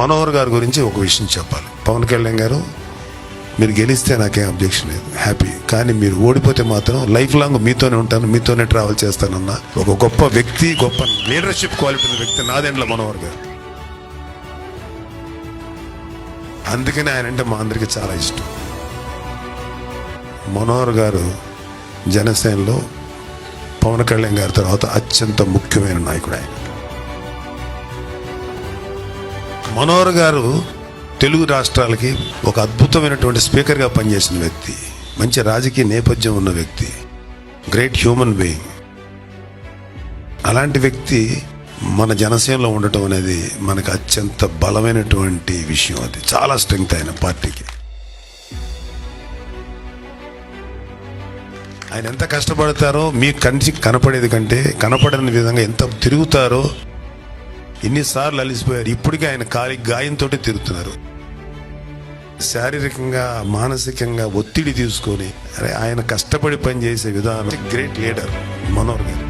మనోహర్ గారి గురించి ఒక విషయం చెప్పాలి. పవన్ కళ్యాణ్ గారు మీరు గెలిస్తే నాకేం అబ్జెక్షన్ లేదు. హ్యాపీ కానీ మీరు ఓడిపోతే మాత్రం లైఫ్ లాంగ్ మీతోనే ఉంటాను మీతోనే ట్రావెల్ చేస్తానన్న ఒక గొప్ప వ్యక్తి గొప్ప లీడర్షిప్ క్వాలిటీ ఉన్న వ్యక్తి నాదెండ్ల మనోహర్ గారు. అందుకని ఆయన అంటే మా అందరికీ చాలా ఇష్టం. మనోహర్ గారు జనసేనలో పవన్ కళ్యాణ్ గారి తర్వాత అత్యంత ముఖ్యమైన నాయకుడు ఆయన. మనోహర్ గారు తెలుగు రాష్ట్రాలకి ఒక అద్భుతమైనటువంటి స్పీకర్గా పనిచేసిన వ్యక్తి మంచి రాజకీయ నేపథ్యం ఉన్న వ్యక్తి గ్రేట్ హ్యూమన్ బీయింగ్. అలాంటి వ్యక్తి మన జనసేనలో ఉండటం అనేది మనకు అత్యంత బలమైనటువంటి విషయం అది. చాలా స్ట్రెంగ్త్ అయిన పార్టీకి. ఆయన ఎంత కష్టపడతారో మీ కంటికి కనపడేది కంటే కనపడని విధంగా ఎంత తిరుగుతారో ఎన్నిసార్లు అలిసిపోయారు. ఇప్పటికీ ఆయన కాలి గాయంతో తిరుగుతున్నారు. శారీరకంగా మానసికంగా ఒత్తిడి తీసుకొని అరే ఆయన కష్టపడి పనిచేసే విధానం. గ్రేట్ లీడర్ మనోహర్ గారు.